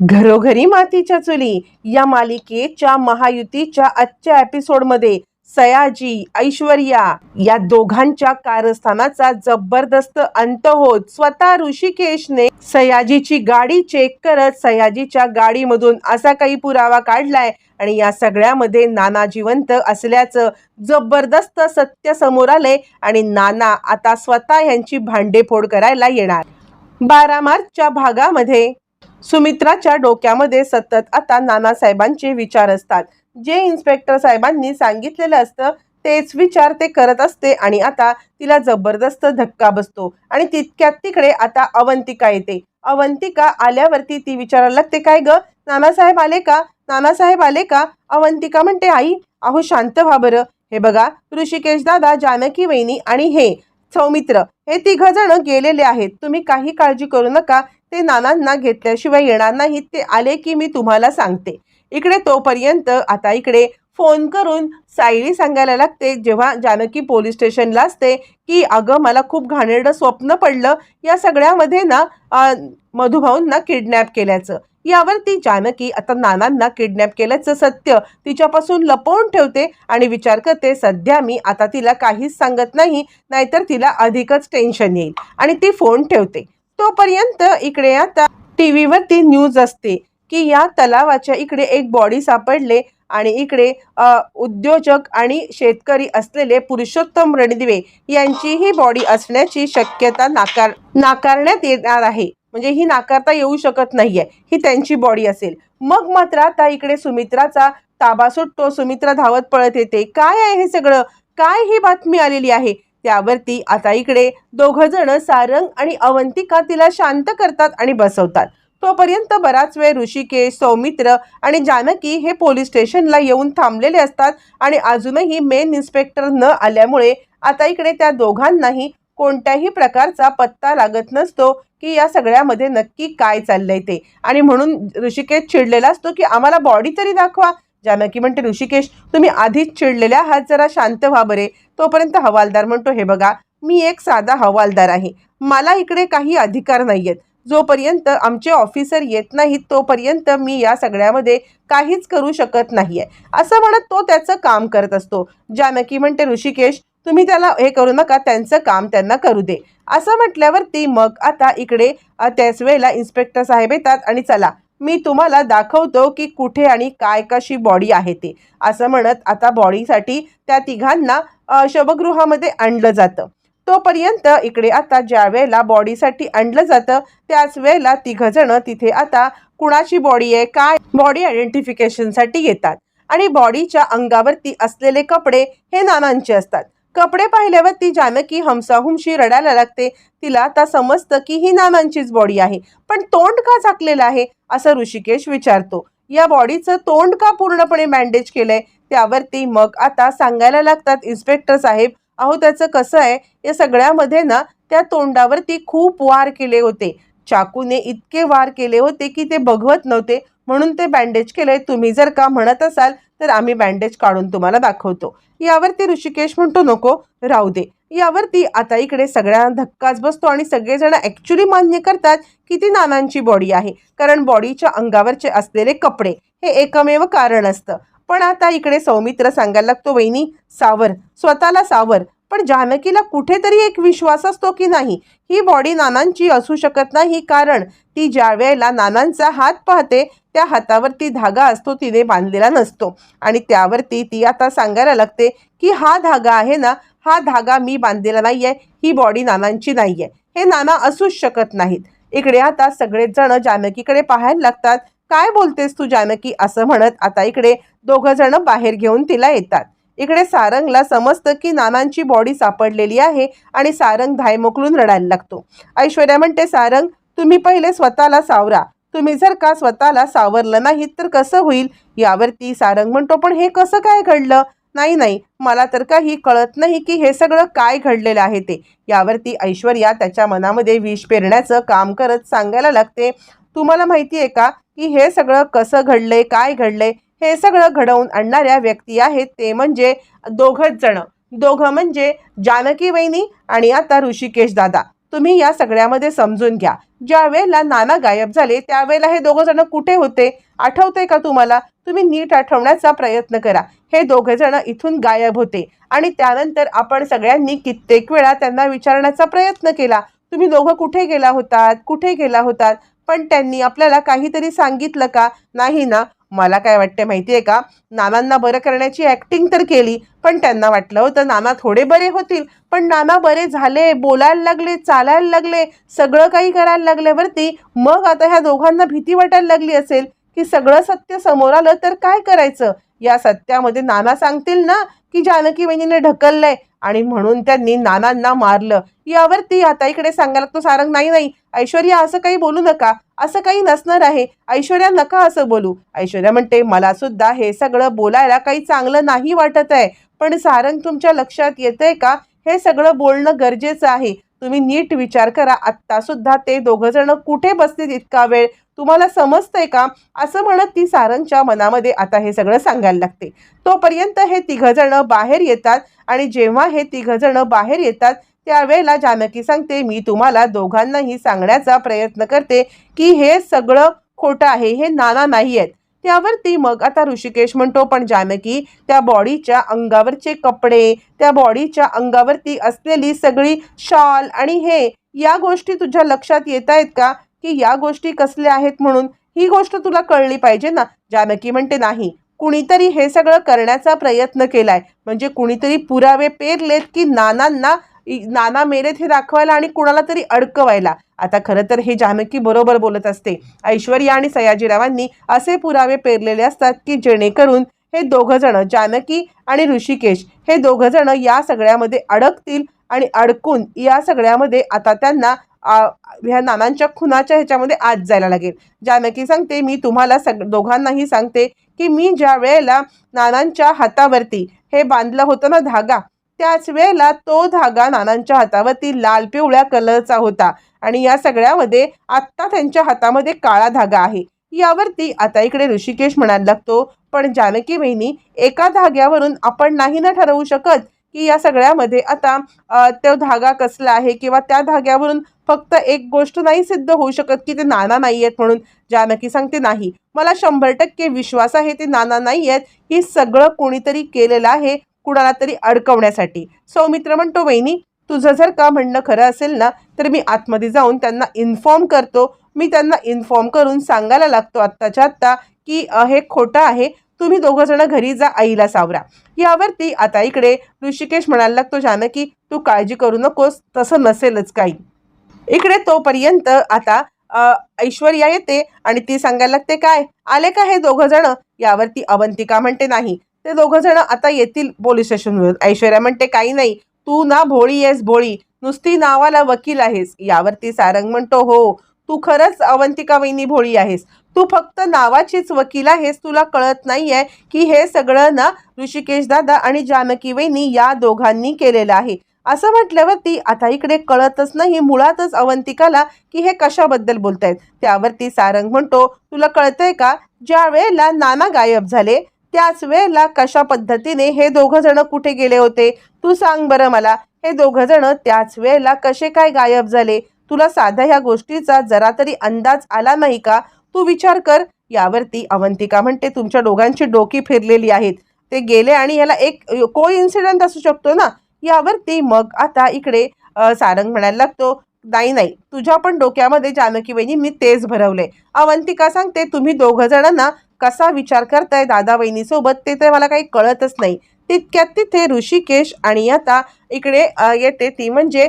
घरोघरी मातीच्या चुली या मालिकेच्या महायुतीच्या आजच्या एपिसोडमध्ये सयाजी ऐश्वर्या या दोघांच्या कारस्थानाचा जबरदस्त अंत होत स्वतः ऋषिकेशने सयाजीची गाडी चेक करत सयाजीच्या गाडीमधून असा काही पुरावा काढलाय आणि या सगळ्यामध्ये नाना जिवंत असल्याचं जबरदस्त सत्य समोर आले आणि नाना आता स्वतः यांची भांडेफोड करायला येणार. बारा मार्चच्या भागामध्ये सुमित्राच्या डोक्यामध्ये सतत आता नानासाहेबांचे विचार असतात. जे इन्स्पेक्टर साहेबांनी सांगितलेलं असतं तेच विचार ते करत असते आणि आता तिला जबरदस्त धक्का बसतो. आणि तितक्यात तिकडे आता अवंतिका येते. अवंतिका आल्यावरती ती विचारायला लागते काय ग? नानासाहेब आले का? नानासाहेब आले का? अवंतिका म्हणते आई अहो शांत व्हा बरं. हे बघा ऋषिकेश दादा जानकी वहिनी आणि हे सौमित्र हे तिघ जण गेलेले आहेत. तुम्ही काही काळजी करू नका. ते नानांना घेतल्याशिवाय येणार नाहीत. ते आले की मी तुम्हाला सांगते. इकडे तोपर्यंत आता इकडे फोन करून सायली सांगायला लागते. जेव्हा जानकी पोलीस स्टेशनला असते की अगं मला खूप घाणेरडं स्वप्न पडलं. या सगळ्यामध्ये ना मधुभाऊंना किडनॅप केल्याचं. यावर ती जानकी आता नानांना किडनॅप केल्याचं सत्य तिच्यापासून लपवून ठेवते आणि विचार करते सध्या मी आता तिला काहीच सांगत नाही नाहीतर तिला अधिकच टेन्शन येईल. आणि ती फोन ठेवते. तोपर्यंत इकडे आता टी व्हीवरती न्यूज असते की या तलावाच्या इकडे एक बॉडी सापडले आणि इकडे उद्योजक आणि शेतकरी असलेले पुरुषोत्तम रणदिवे यांची ही बॉडी असण्याची शक्यता नाकार नाकारण्यात येणार आहे. म्हणजे ही नाकारता येऊ शकत नाहीये. ही त्यांची बॉडी असेल. मग मात्र आता इकडे सुमित्राचा ताबा सुटतो सुमित्रा धावत पळत येते. काय आहे हे सगळं? काय ही बातमी आलेली आहे? त्यावरती आता इकडे दोघ जण सारंग आणि अवंतिका तिला शांत करतात आणि बसवतात. तोपर्यंत बराच वेळ ऋषिकेश सौमित्र आणि जानकी हे पोलीस स्टेशनला येऊन थांबलेले असतात आणि अजूनही मेन इन्स्पेक्टर न आल्यामुळे आता इकडे त्या दोघांनाही कोणत्याही प्रकारचा पत्ता लागत नसतो की या सगळ्यामध्ये नक्की काय चाललंय ते. आणि म्हणून ऋषिकेश चिडलेला असतो की आम्हाला बॉडी तरी दाखवा. जानकी म्हणते ऋषिकेश तुम्ही आधीच चिडलेले आहात जरा शांत व्हा बरे. तोपर्यंत हवालदार म्हणतो हे बघा मी एक साधा हवालदार आहे. मला इकडे काही अधिकार नाही आहेत जोपर्यंत आमचे ऑफिसर येत नाहीत तोपर्यंत मी या सगळ्यामध्ये काहीच करू शकत नाहीये. असं म्हणत तो त्याचं काम करत असतो. जानकी म्हणते ऋषिकेश तुम्ही त्याला हे करू नका त्यांचं काम त्यांना करू दे. असं म्हटल्यावरती मग आता इकडे त्याच वेळेला इन्स्पेक्टर साहेब येतात आणि चला मी तुम्हाला दाखवतो की कुठे आणि काय कशी बॉडी आहे ते. असं म्हणत आता बॉडीसाठी त्या तिघांना शवगृहामध्ये आणलं जातं. तोपर्यंत इकडे आता ज्या वेळेला बॉडीसाठी आणलं जातं त्याच वेळेला तिघंजणं तिथे आता कुणाची बॉडी आहे काय बॉडी आयडेंटिफिकेशनसाठी येतात. आणि बॉडीच्या अंगावरती असलेले कपडे हे नानांचे असतात. कपडे पाहिल्यावर ती जानकी हमसाहुमशी रडायला लागते. तिला आता समजतं की ही नानांचीच बॉडी आहे. पण तोंड का झाकलेलं आहे? असं ऋषिकेश विचारतो. या बॉडीचं तोंड का पूर्णपणे बँडेज केलंय? त्यावरती मग आता सांगायला लागतात इन्स्पेक्टर साहेब अहो त्याचं कसं आहे? या सगळ्यामध्ये ना त्या तोंडावरती खूप वार केले होते. चाकूने इतके वार केले होते की ते बघवत नव्हते. म्हणून ते बँडेज केलंय. तुम्ही जर का म्हणत असाल तर आम्ही बँडेज काढून तुम्हाला दाखवतो. यावरती ऋषिकेश म्हणतो नको राहू दे. यावरती आता इकडे सगळ्यांना धक्काच बसतो आणि सगळेजण ॲक्च्युली मान्य करतात की ती नानांची बॉडी आहे. कारण बॉडीच्या अंगावरचे असलेले कपडे हे एकमेव कारण असतं. पण आता इकडे सौमित्र सांगायला लागतो वहिनी सावर स्वतःला सावर. पण जानकीला कुठेतरी एक विश्वास असतो की नाही? ही बॉडी नानांची असू शकत नाही कारण ती ज्या वेळेला नानांचा हात पाहते त्या हातावरती धागा असतो तिने बांधलेला नसतो. आणि त्यावरती ती आता सांगायला लागते की हा धागा आहे ना हा धागा मी बांधलेला नाही आहे ही बॉडी नानांची नाही आहे हे नाना असूच शकत नाहीत. इकडे आता सगळेच जण जानकीकडे पाहायला लागतात. काय बोलतेस तू जानकी? असं म्हणत आता इकडे दोघं जण बाहेर घेऊन तिला येतात. इकडे सारंगला समजतं की नानांची बॉडी सापडलेली आहे आणि सारंग धायमोकलून रडायला लागतो. ऐश्वर्या म्हणते सारंग तुम्ही पहिले स्वतःला सावरा. तुम्ही जर का स्वतःला सावरलं नाहीत तर कसं होईल? यावरती सारंग म्हणतो पण हे कसं काय घडलं? नाही नाही मला तर काही कळत नाही की हे सगळं काय घडलेलं आहे ते. यावरती ऐश्वर्या त्याच्या मनामध्ये विष पेरण्याचं काम करत सांगायला लागते तुम्हाला माहिती आहे का की हे सगळं कसं घडलंय काय घडलंय? हे सगळं घडवून आणणाऱ्या व्यक्ती आहेत ते म्हणजे दोघंच जण. दोघं म्हणजे जानकी वहिनी आणि आता ऋषिकेश दादा. तुम्ही या सगळ्यामध्ये समजून घ्या. ज्या वेळेला नाना गायब झाले त्यावेळेला हे दोघं जण कुठे होते? आठवते का तुम्हाला? तुम्ही नीट आठवण्याचा प्रयत्न करा. हे दोघे जण इथून गायब होते आणि त्यानंतर आपण सगळ्यांनी कित्येक वेळा त्यांना विचारण्याचा प्रयत्न केला. तुम्ही दोघं कुठे गेला होतात? कुठे गेला होतात? पण त्यांनी आपल्याला काहीतरी सांगितलं का? नाही ना. मला काय वाटतं माहिती आहे का? नानांना बरं करण्याची ॲक्टिंग तर केली पण त्यांना वाटलं होतं नाना थोडे बरे होतील. पण नाना बरे झाले बोलायला लागले चालायला लागले सगळं काही करायला लागल्यावरती मग आता ह्या दोघांना भीती वाटायला लागली असेल की सगळं सत्य समोर आलं तर काय करायचं? या सत्यामध्ये नाना सांगतील ना की जानकी वहिनीने ढकललंय. आणि म्हणून त्यांनी नानांना मारलं. यावरती आता इकडे सांगायला तो सारंग नाही नाही. ऐश्वर्या असं काही बोलू नका. असं काही नसणार आहे. ऐश्वर्या नका असं बोलू. ऐश्वर्या म्हणते मला सुद्धा हे सगळं बोलायला काही चांगलं नाही वाटत आहे. पण सारंग तुमच्या लक्षात येतंय का? हे सगळं बोलणं गरजेचं आहे. तुम्ही नीट विचार करा. आत्ता सुद्धा ते दोघं जण कुठे बसतील इतका वेळ? तुम्हाला समजतंय का? असं म्हणत ती सारंगच्या मनामध्ये आता हे सगळं सांगायला लागते. तोपर्यंत हे तिघंजणं बाहेर येतात आणि जेव्हा हे तिघंजणं बाहेर येतात त्यावेळेला जानकी सांगते मी तुम्हाला दोघांनाही सांगण्याचा प्रयत्न करते की हे सगळं खोटं आहे हे नाना नाही आहेत त्यावरती मग आता ऋषिकेश म्हणतो पण जानकी त्या बॉडीच्या अंगावरचे कपडे त्या बॉडीच्या अंगावरती असलेली सगळी शॉल आणि हे या गोष्टी तुझ्या लक्षात येत आहेत का? की या गोष्टी कसल्या आहेत म्हणून ही गोष्ट तुला कळली पाहिजे ना. जानकी म्हणते नाही कुणीतरी हे सगळं करण्याचा प्रयत्न केलाय. म्हणजे कुणीतरी पुरावे पेरलेत की नानांना नाना मेरेत हे दाखवायला आणि कुणाला तरी अडकवायला. आता खरं तर हे जानकी बरोबर बोलत असते. ऐश्वर्या आणि सयाजीरावांनी असे पुरावे पेरलेले असतात की जेणेकरून हे दोघं जण जानकी आणि ऋषिकेश हे दोघं जण या सगळ्यामध्ये अडकतील आणि अडकून या सगळ्यामध्ये आता त्यांना ह्या नानांच्या खुनाच्या ह्याच्यामध्ये आज जायला लागेल. जानकी सांगते मी तुम्हाला सग दोघांनाही सांगते की मी ज्या वेळेला नानांच्या हातावरती हे बांधलं होतं ना धागा त्याच वेळेला तो धागा नानांच्या हातावरती लाल पिवळ्या कलरचा होता आणि या सगळ्यामध्ये आत्ता त्यांच्या हातामध्ये काळा धागा आहे. यावरती आता इकडे ऋषिकेश म्हणायला लागतो पण जानकी वहिनी एका धाग्यावरून आपण नाही ना ठरवू शकत. की या सगळ्यामध्ये आता तो धागा कसला आहे किंवा त्या धाग्यावरून फक्त एक गोष्ट नाही सिद्ध होऊ शकत की ते नाना नाही आहेत म्हणून जानकी सांगते नाही. मला शंभर टक्के विश्वास आहे ते नाना नाही आहेत ही सगळं कोणीतरी केलेलं आहे कुणाला तरी अडकवण्यासाठी. सौमित्र म्हणतो वहिनी तुझं जर का म्हणणं खरं असेल ना तर मी आतमध्ये जाऊन त्यांना इन्फॉर्म करतो. मी त्यांना इन्फॉर्म करून सांगायला लागतो आत्ताच्या आत्ता की हे खोटं आहे तुम्ही दोघं जण घरी जा आईला सावरा. यावरती आता इकडे ऋषिकेश म्हणायला लागतो जानकी तू काळजी करू नकोस तसं नसेलच काही. इकडे तोपर्यंत आता ऐश्वर्या येते आणि ती सांगायला लागते काय आले का हे दोघं जण? यावरती अवंतिका म्हणते नाही. ते दोघं जण आता येतील पोलीस स्टेशनवरून. ऐश्वर्या म्हणते काही नाही तू ना भोळी आहेस भोळी. नुसती नावाला वकील आहेस. यावरती सारंग म्हणतो हो तू खरंच अवंतिका वहिनी भोळी आहेस. तू फक्त नावाचीच वकील आहेस तुला कळत नाहीये की हे सगळं ना ऋषिकेश दादा आणि जानकी वहिनी या दोघांनी केलेलं आहे. असं म्हटल्यावरती आता इकडे कळतच नाही मुळातच अवंतिकाला की हे कशाबद्दल बोलतायत. त्यावरती सारंग म्हणतो तुला कळतंय का? ज्या वेळेला नाना गायब झाले त्याच वेळेला कशा पद्धतीने हे दोघं जण कुठे गेले होते? तू सांग बरं मला हे दोघं जण त्याच वेळेला कसे काय गायब झाले? तुला साध्या ह्या गोष्टीचा जरा तरी अंदाज आला नाही का? तू विचार कर. यावरती अवंतिका म्हणते तुमच्या दोघांची डोकी फिरलेली आहेत. ते गेले आणि याला एक को इन्सिडेंट असू शकतो ना? यावरती मग आता इकडे सारंग म्हणायला लागतो नाही नाही तुझ्या पण डोक्यामध्ये जानकी मी तेच भरवले अवंतिका सांगते तुम्ही दोघं जणांना कसा विचार करताय दादा वहिनीसोबत ते तर मला काही कळतच नाही. तितक्यात तिथे ऋषिकेश आणि आता इकडे येते ती म्हणजे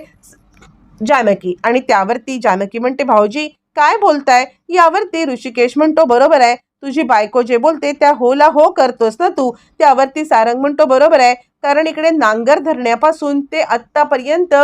जानकी. आणि त्यावरती जानकी म्हणते भाऊजी काय बोलताय? यावरती ऋषिकेश म्हणतो बरोबर आहे. तुझी बायको जे बोलते त्या होला हो करतोस ना तू? त्यावरती सारंग म्हणतो बरोबर आहे. कारण इकडे नांगर धरण्यापासून ते आत्तापर्यंत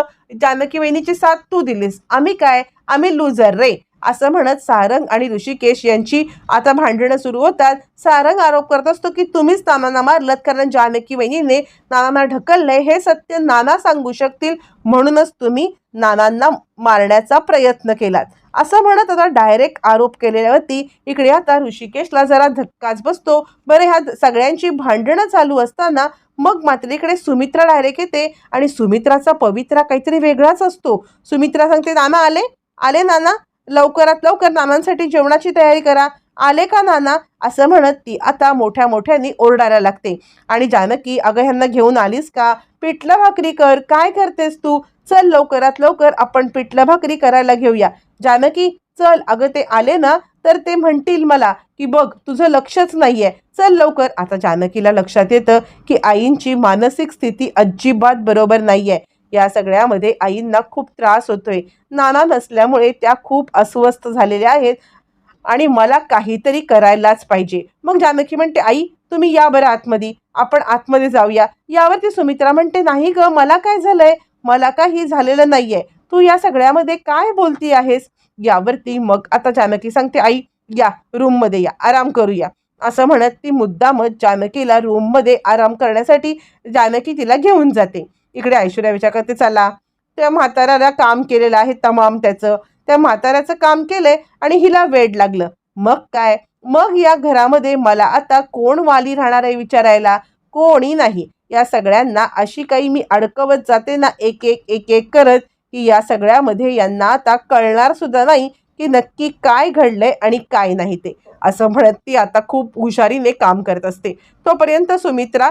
जानकी वहिनीची साथ तू दिलीस. आम्ही काय? आम्ही लुझर रे. असं म्हणत सारंग आणि ऋषिकेश यांची आता भांडणं सुरू होतात. सारंग आरोप करत असतो की तुम्हीच नानांना मारलत कारण जानकी वहिनीने नानांना ढकललंय. हे सत्य नाना सांगू शकतील. म्हणूनच तुम्ही नानांना मारण्याचा प्रयत्न केलात. असं म्हणत आता डायरेक्ट आरोप केलेल्यावरती इकडे आता ऋषिकेशला जरा धक्काच बसतो. बरं ह्या सगळ्यांची भांडणं चालू असताना मग मात्र इकडे सुमित्रा डायरेक्ट येते आणि सुमित्राचा पवित्रा काहीतरी वेगळाच असतो. सुमित्रा सांगते नाना आले? आले नाना? लवकरात लवकर नानांसाठी जेवणाची तयारी करा. आले का नाना? असं म्हणत ती आता मोठ्या मोठ्याने ओरडायला लागते. आणि जानकी अगं ह्यांना घेऊन आलीस का? पिठलं भाकरी कर. काय करतेस तू? चल लवकरात लवकर आपण पिठलं भाकरी करायला घेऊया. जानकी चल. अगं ते आले ना तर ते म्हणतील मला की बघ तुझं लक्षच नाही आहे चल लवकर. आता जानकीला लक्षात येतं की आईंची मानसिक स्थिती अजिबात बरोबर नाही आहे या सगळ्यामध्ये आईंना खूप त्रास होतोय. नाना नसल्यामुळे त्या खूप अस्वस्थ झालेल्या आहेत आणि मला काहीतरी करायलाच पाहिजे. मग जानकी म्हणते आई तुम्ही या बरं आतमध्ये. आपण आतमध्ये जाऊया. यावरती सुमित्रा म्हणते नाही ग मला काय झालंय? मला काही झालेलं नाहीये. तू या सगळ्यामध्ये काय बोलती आहेस? यावरती मग आता जानकी सांगते आई या रूममध्ये या. आराम करूया. असं म्हणत ती मुद्दामच जानकीला रूममध्ये आराम करण्यासाठी जानकी तिला घेऊन जाते. इकडे ऐश्वर्या विचार करते चला. त्या म्हाताऱ्याला काम केलेलं आहे तमाम त्याचं. त्या म्हाताऱ्याचं काम केलंय आणि हिला वेड लागलं. मग काय? मग या घरामध्ये मला आता कोण वाली राहणार आहे विचारायला? कोणी नाही. या सगळ्यांना अशी काही मी अडकवत जाते ना एक एक एक एक करत की या सगळ्यामध्ये यांना आता कळणार सुद्धा नाही की नक्की काय घडलंय आणि काय नाही ते. असं म्हणत ती आता खूप हुशारीने काम करत असते. तोपर्यंत सुमित्रा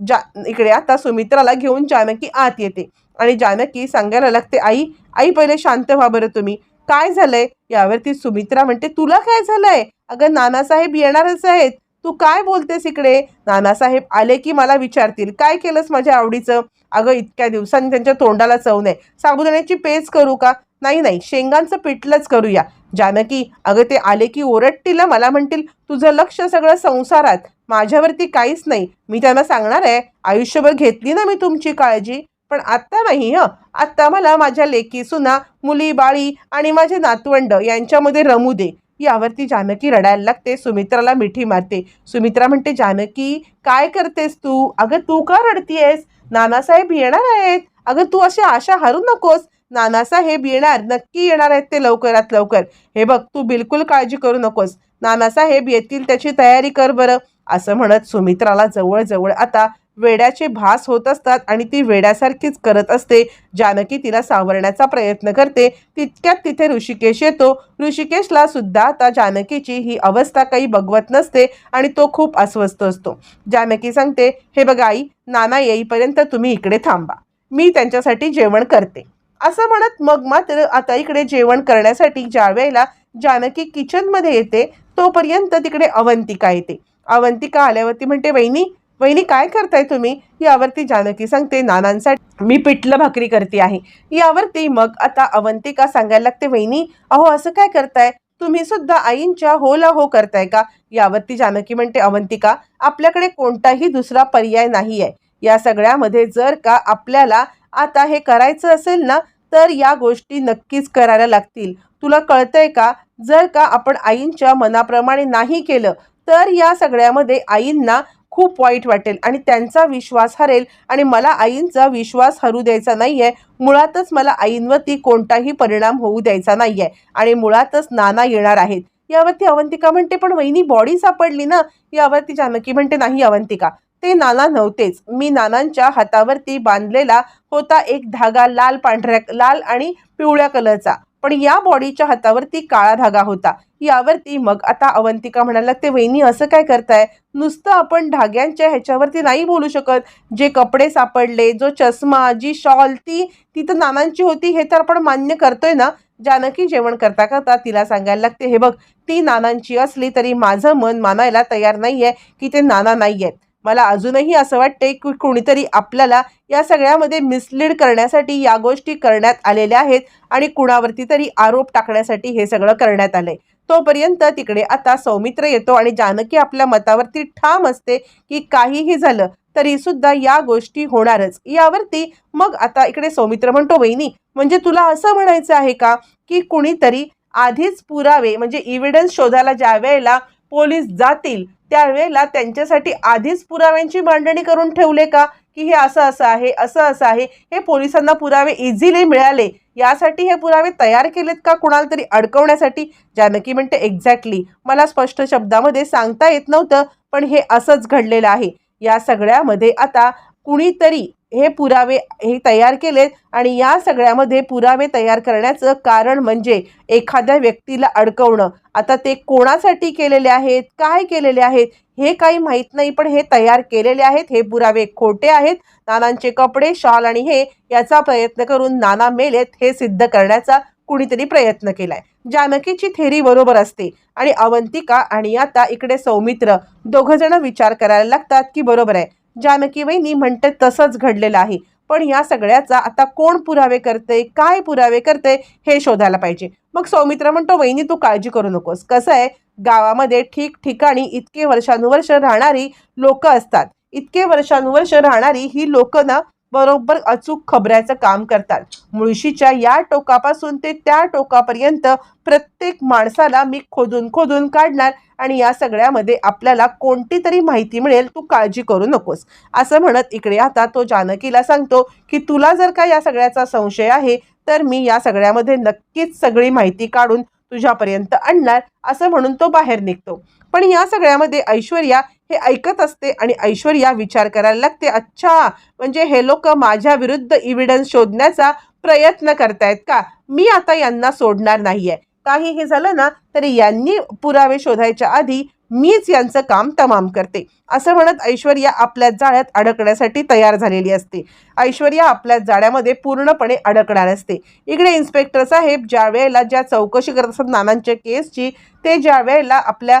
जा इकडे आता सुमित्राला घेऊन जानकी आत येते. आणि जानकी सांगायला लागते आई आई पहिले शांत व्हा बरं तुम्ही. काय झालंय? यावरती सुमित्रा म्हणते तुला काय झालंय? अगं नानासाहेब येणारच आहेत. तू काय बोलतेस इकडे? नानासाहेब आले की मला विचारतील. काय केलंस माझ्या आवडीचं? अगं इतक्या दिवसांनी त्यांच्या तोंडाला चव नाही. साबुदाण्याची पेज करू का? नाही नाही. शेंगांचं पिठलंच करूया. जानकी अगं ते आले की ओरडतील मला म्हणतील तुझं लक्ष सगळं संसारात. माझ्यावरती काहीच नाही. मी त्यांना सांगणार आहे. आयुष्यभर घेतली ना मी तुमची काळजी. पण आत्ता नाही हं. आत्ता मला माझ्या लेकी सुना मुली बाळी आणि माझे नातवंड यांच्यामध्ये रमू दे. यावरती जानकी रडायला लागते. सुमित्राला मिठी मारते. सुमित्रा म्हणते जानकी काय करतेस तू? अगं तू का रडतीयस? नानासाहेब येणार आहेत. अगं तू अशी आशा हरू नकोस. नानासाहेब येणार नक्की येणार आहेत ते लवकरात लवकर. हे बघ तू बिलकुल काळजी करू नकोस. नानासाहेब येतील त्याची तयारी कर बरं असं म्हणत सुमित्राला जवळजवळ आता वेड्याचे भास होत असतात आणि ती वेड्यासारखीच करत असते. जानकी तिला सावरण्याचा प्रयत्न करते. तितक्यात तिथे ऋषिकेश येतो. ऋषिकेशला सुद्धा आता जानकीची ही अवस्था काही बघवत नसते आणि तो खूप अस्वस्थ असतो. जानकी सांगते हे बघा आई नाना येईपर्यंत तुम्ही इकडे थांबा. मी त्यांच्यासाठी जेवण करते. असं म्हणत मग मात्र आता इकडे जेवण करण्यासाठी ज्या वेळेला जानकी किचनमध्ये येते तोपर्यंत तिकडे अवंतिका येते. अवंतिका आल्यावरती म्हणते वहिनी वहिनी काय करताय तुम्ही? यावरती जानकी सांगते नानांसाठी मी पिठलं भाकरी करते आहे. यावरती मग आता अवंतिका सांगायला लागते वहिनी अहो असं काय करताय? तुम्ही सुद्धा आईंच्या होला हो करताय का? यावरती जानकी म्हणते अवंतिका आपल्याकडे कोणताही दुसरा पर्याय नाही आहे या सगळ्यामध्ये जर का आपल्याला आता हे करायचं असेल ना तर या गोष्टी नक्कीच करायला लागतील. तुला कळतंय का? जर का आपण आईंच्या मनाप्रमाणे नाही केलं तर या सगळ्यामध्ये आईंना खूप वाईट वाटेल आणि त्यांचा विश्वास हरेल आणि मला आईंचा विश्वास हरू द्यायचा नाही आहे मुळातच मला आईंवरती कोणताही परिणाम होऊ द्यायचा नाही आहे आणि मुळातच नाना येणार आहेत. यावरती अवंतिका म्हणते पण वहिनी बॉडी सापडली ना? यावरती जानकी म्हणते नाही अवंतिका ते नाना नव्हतेच. मी नानांच्या हातावरती बांधलेला होता एक धागा लाल पांढऱ्या लाल आणि पिवळ्या कलरचा. पण या बॉडीच्या हातावरती काळा धागा होता. यावरती मग आता अवंतिका म्हणायला लागते वहिनी असं काय करताय? नुसतं आपण धाग्यांच्या ह्याच्यावरती नाही बोलू शकत. जे कपडे सापडले जो चष्मा जी शॉल ती ती तर नानांची होती हे तर आपण मान्य करतोय ना? जानकी जेवण करता करता तिला सांगायला लागते हे बघ ती नानांची असली तरी माझं मन मानायला तयार नाही आहे की ते नाना नाही आहेत मला अजूनही असं वाटते की कुणीतरी आपल्याला या सगळ्यामध्ये मिसलीड करण्यासाठी या गोष्टी करण्यात आलेल्या आहेत आणि कुणावरती तरी आरोप टाकण्यासाठी हे सगळं करण्यात आलंय. तोपर्यंत तिकडे आता सौमित्र येतो आणि जानकी आपल्या मतावरती ठाम असते की काहीही झालं तरी सुद्धा या गोष्टी होणारच. यावरती मग आता इकडे सौमित्र म्हणतो वहिनी म्हणजे तुला असं म्हणायचं आहे का की कुणीतरी आधीच पुरावे म्हणजे इव्हिडन्स शोधायला ज्या वेळेला पोलीस जातील त्यावेळेला त्यांच्यासाठी आधीच पुराव्यांची मांडणी करून ठेवले का? की हे असं असं आहे असं असं आहे हे पोलिसांना पुरावे इझिली मिळाले. यासाठी हे पुरावे तयार केलेत का कुणाला तरी अडकवण्यासाठी? जानकी म्हणते एक्झॅक्टली मला स्पष्ट शब्दामध्ये सांगता येत नव्हतं पण हे असंच घडलेलं आहे. या सगळ्यामध्ये आता कुणीतरी हे पुरावे हे तयार केलेत आणि या सगळ्यामध्ये पुरावे तयार करण्याचं कारण म्हणजे एखाद्या व्यक्तीला अडकवणं. आता ते कोणासाठी केलेले आहेत? काय केलेले आहेत? हे काही माहीत नाही पण हे तयार केलेले आहेत. हे पुरावे खोटे आहेत. नानांचे कपडे शॉल आणि हे याचा प्रयत्न करून नाना मेलेत हे सिद्ध करण्याचा कुणीतरी प्रयत्न केलाय. जानकीची थेरी बरोबर असते. आणि अवंतिका आणि आता इकडे सौमित्र दोघंजणं विचार करायला लागतात की बरोबर आहे. जानकी वहिनी म्हणते तसंच घडलेलं आहे. पण या सगळ्याचा आता कोण पुरावे करते काय पुरावे करते हे शोधायला पाहिजे. मग सौमित्र म्हणतो वहिनी तू काळजी करू नकोस. कसं आहे? गावामध्ये ठिकठिकाणी इतके वर्षानुवर्ष राहणारी लोक असतात. इतके वर्षानुवर्ष राहणारी ही लोक ना बरोबर अचूक खबऱ्याचं काम करतात. मुळशीच्या या टोकापासून ते त्या टोकापर्यंत प्रत्येक माणसाला मी खोदून खोदून काढणार आणि या सगळ्यामध्ये आपल्याला कोणती तरी माहिती मिळेल तू काळजी करू नकोस. असं म्हणत इकडे आता तो जानकीला सांगतो की तुला जर का या सगळ्याचा संशय आहे तर मी या सगळ्यामध्ये नक्कीच सगळी माहिती काढून तुझ्यापर्यंत आणणार असं म्हणून तो बाहेर निघतो. पण या सगळ्यामध्ये ऐश्वर्या हे ऐकत असते आणि ऐश्वर्या विचार करायला लागते अच्छा म्हणजे हे लोक माझ्या विरुद्ध इव्हिडन्स शोधण्याचा प्रयत्न करतायत का? मी आता यांना सोडणार नाहीये. काहीही झालं ना तरी यांनी पुरावे शोधायच्या आधी मीच यांचं काम तमाम करते. असं म्हणत ऐश्वर्या आपल्या जाळ्यात अडकण्यासाठी तयार झालेली असते. ऐश्वर्या आपल्या जाळ्यामध्ये पूर्णपणे अडकणार असते. इकडे इन्स्पेक्टर साहेब ज्या वेळेला ज्या चौकशी करत असतात नानांच्या केसची ते ज्या वेळेला आपल्या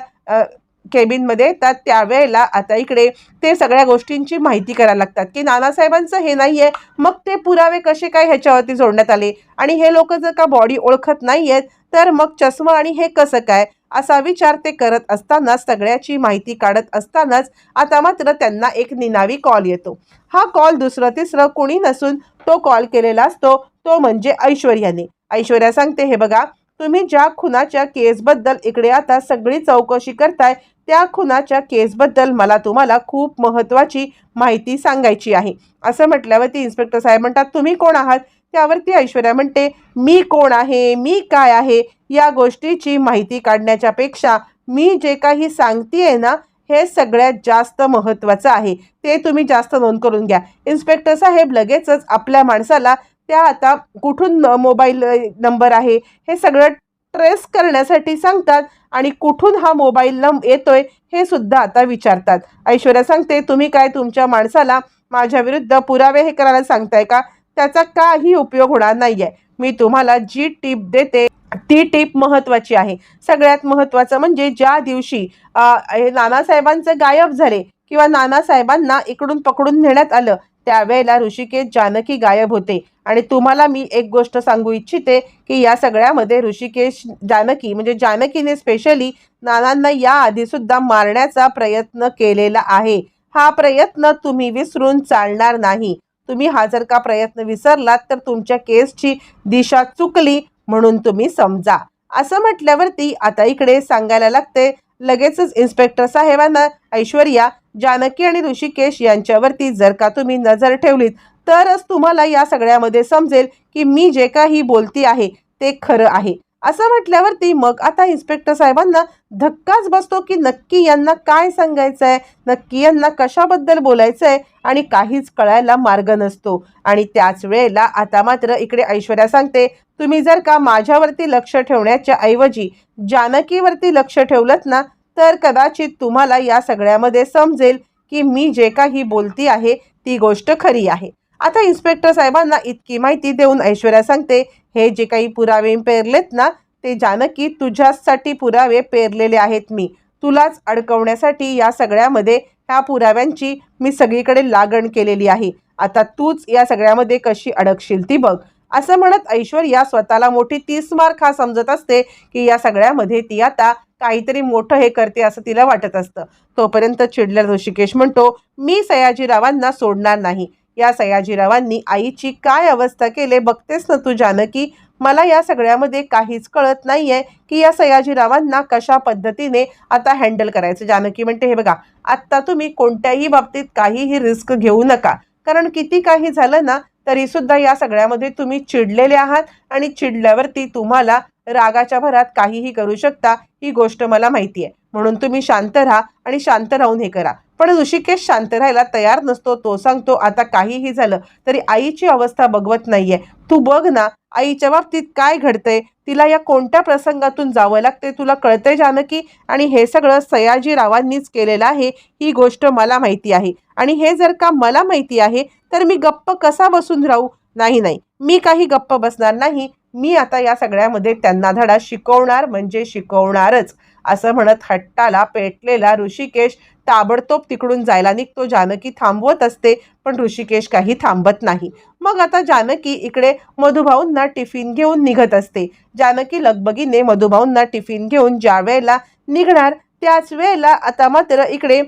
केबिनमध्ये येतात त्यावेळेला आता इकडे ते सगळ्या गोष्टींची माहिती करायला लागतात की नानासाहेबांचं हे नाही आहे मग ते पुरावे कसे काय ह्याच्यावरती जोडण्यात आले? आणि हे लोक जर का बॉडी ओळखत नाही आहेत तर मग चष्मा आणि हे कसं काय? असा विचार ते करत असतानाच सगळ्याची माहिती काढत असतानाच आता मात्र त्यांना एक निनावी कॉल येतो. हा कॉल दुसरं तिसरं कोणी नसून तो कॉल केलेला असतो तो म्हणजे ऐश्वर्याने. ऐश्वर्या सांगते हे बघा तुम्ही ज्या खुनाच्या केसबद्दल इकडे आता सगळी चौकशी करताय त्या खुनाच्या केसबद्दल मला तुम्हाला खूप महत्त्वाची माहिती सांगायची आहे. असं म्हटल्यावरती इन्स्पेक्टर साहेब म्हणतात तुम्ही कोण आहात? त्यावरती ऐश्वर्या म्हणते मी कोण आहे? मी काय आहे? या गोष्टीची माहिती काढण्याच्या पेक्षा मी जे काही सांगतेय ना हे सगळ्यात जास्त महत्त्वाचं आहे. ते तुम्ही जास्त नोंद करून घ्या. इन्स्पेक्टर साहेब लगेचच आपल्या माणसाला त्या आता कुठून मोबाईल नंबर आहे? हे सगळं ट्रेस करण्यासाठी सांगतात आणि कुठून हा मोबाईल नंब येतोय हे सुद्धा आता विचारतात. ऐश्वर्या सांगते तुम्ही काय तुमच्या माणसाला माझ्या विरुद्ध पुरावे हे करायला सांगताय का? त्याचा काही उपयोग होणार नाहीये. मी तुम्हाला जी टीप देते ती टीप महत्वाची आहे. सगळ्यात महत्वाचं म्हणजे ज्या दिवशी हे नानासाहेबांचे गायब झाले किंवा नानासाहेबांना इकडून पकडून नेण्यात आलं त्यावेळेला ऋषिकेश जानकी गायब होते. आणि तुम्हाला मी एक गोष्ट सांगू इच्छिते की या सगळ्यामध्ये ऋषिकेश जानकी म्हणजे जानकीने स्पेशली नानांना या आधी सुद्धा मारण्याचा प्रयत्न केलेला आहे. हा प्रयत्न तुम्ही विसरून चालणार नाही. तुम्ही हा जर का प्रयत्न विसरलात तर तुमच्या केसची दिशा चुकली म्हणून तुम्ही समजा. असं म्हटल्यावरती आता इकडे सांगायला लागते लगेचच इन्स्पेक्टर साहेबांना ऐश्वर्या जानकी आणि ऋषिकेश यांच्यावरती जर का तुम्ही नजर ठेवलीत तरच तुम्हाला या सगळ्यामध्ये समजेल की मी जे काही बोलती आहे ते खरं आहे. असं म्हटल्यावरती मग आता इन्स्पेक्टर साहेबांना धक्काच बसतो की नक्की यांना काय सांगायचं आहे नक्की यांना कशाबद्दल बोलायचं आहे आणि काहीच कळायला मार्ग नसतो. आणि त्याच वेळेला आता मात्र इकडे ऐश्वर्या सांगते तुम्ही जर का माझ्यावरती लक्ष ठेवण्याच्या ऐवजी जानकीवरती लक्ष ठेवलत ना तर कदाचित तुम्हाला या सगळ्यामध्ये समजेल की मी जे काही बोलती आहे ती गोष्ट खरी आहे. आता इन्स्पेक्टर साहेबांना इतकी माहिती देऊन ऐश्वर्या सांगते हे जे काही पुरावे पेरलेत ना ते जानकी तुझ्यासाठी पुरावे पेरलेले आहेत मी. तुलाच अडकवण्यासाठी या सगळ्यामध्ये ह्या पुराव्यांची मी सगळीकडे लागण केलेली आहे. आता तूच या सगळ्यामध्ये कशी अडकशील ती बघ. असं म्हणत ऐश्वर्या स्वतःला मोठी तीस मार्क हा समजत असते की या सगळ्यामध्ये ती आता काहीतरी मोठं हे करते असं तिला वाटत असतं. तोपर्यंत चिडलेला ऋषिकेश म्हणतो मी सयाजीरावांना सोडणार नाही. या सयाजीरावांनी आईची काय अवस्था केले बघतेस ना तू जानकी? मला या सगळ्यामध्ये काहीच कळत नाही आहे की या सयाजीरावांना कशा पद्धतीने आता हँडल करायचं. जानकी म्हणते हे बघा आत्ता तुम्ही कोणत्याही बाबतीत काहीही रिस्क घेऊ नका. कारण किती काही झालं ना तरी सुद्धा या सगळ्यामध्ये तुम्ही चिडलेले आहात आणि चिडल्यावरती तुम्हाला रागाच्या भरात काहीही करू शकता ही गोष्ट मला माहिती आहे म्हणून तुम्ही शांत राहा आणि शांत राहून हे करा. पण ऋषिकेश शांत राहायला तयार नसतो तो सांगतो आता काहीही झालं तरी आईची अवस्था बघवत नाहीये. तू बघ ना आईच्या बाबतीत काय घडतंय? तिला या कोणत्या प्रसंगातून जावं लागते तुला कळतंय जानकी? आणि हे सगळं सयाजीरावांनीच केलेलं आहे ही गोष्ट मला माहिती आहे. आणि हे जर का मला माहिती आहे तर मी गप्प कसा बसून राहू? नाही नाही. मी काही गप्प बसणार नाही. मी आता या सगळ्यामध्ये त्यांना धडा शिकवणार म्हणजे शिकवणारच. असं म्हणत हट्टाला पेटलेला ऋषिकेश ताबडतोब तिकडून जायला निघतो. जानकी थांबवत असते पण ऋषिकेश काही थांबत नाही. मग आता जानकी इकडे मधुभाऊंना टिफिन घेऊन निघत असते. जानकी लगबगीने मधुभाऊंना टिफिन घेऊन ज्या वेळेला निघणार त्याच वेळेला आता मात्र इकडे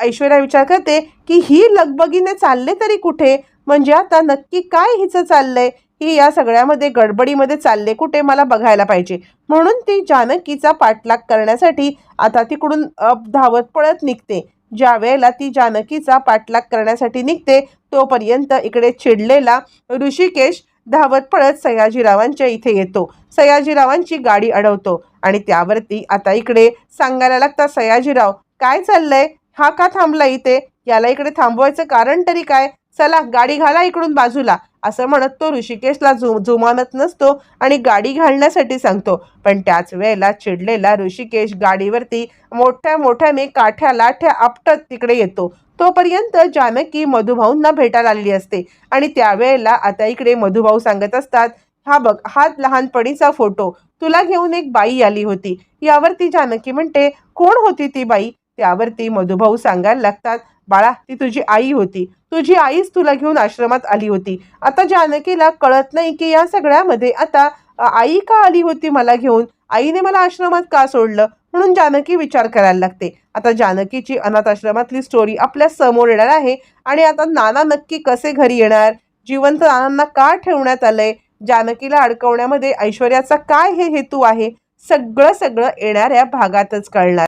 ऐश्वर्या विचार करते की ही लगबगीने चालले तरी कुठे? म्हणजे आता नक्की काय हिचं चाललंय? ही या सगळ्यामध्ये गडबडीमध्ये चालले कुठे मला बघायला पाहिजे? म्हणून ती जानकीचा पाठलाग करण्यासाठी आता तिकडून धावत पळत निघते. ज्या वेळेला ती जानकीचा पाठलाग करण्यासाठी निघते तोपर्यंत इकडे चिडलेला ऋषिकेश धावत पळत सयाजीरावांच्या इथे येतो. सयाजीरावांची गाडी अडवतो आणि त्यावरती आता इकडे सांगायला लागता सयाजीराव काय चाललंय? हा का थांबला इथे? याला इकडे थांबवायचं कारण तरी काय? चला गाडी घाला इकडून बाजूला. असं म्हणत तो ऋषिकेशला झु जुमानत नसतो आणि गाडी घालण्यासाठी सांगतो. पण त्याच वेळेला चिडलेला ऋषिकेश गाडीवरती मोठ्या मोठ्याने काठ्या लाठ्या आपटत तिकडे येतो. तोपर्यंत जानकी मधुभाऊंना भेटायला आलेली असते आणि त्यावेळेला आता इकडे मधुभाऊ सांगत असतात हा बघ हा लहानपणीचा फोटो. तुला घेऊन एक बाई आली होती. यावरती जानकी म्हणते कोण होती ती बाई? त्यावरती मधुभाऊ सांगायला लागतात बाळा ती तुझी आई होती. तुझी आईच तुला घेऊन आश्रमात आली होती. आता जानकीला कळत नाही की या सगळ्यामध्ये आता आई का आली होती मला घेऊन? आईने मला आश्रमात का सोडलं? म्हणून जानकी विचार करायला लागते. आता जानकीची अनाथ आश्रमातली स्टोरी आपल्यासमोर येणार आहे आणि आता नाना नक्की कसे घरी येणार? जिवंत नानांना का ठेवण्यात आलंय? जानकीला अडकवण्यामध्ये ऐश्वर्याचा काय हे हेतू आहे? सगळं सगळं येणाऱ्या भागातच कळणार.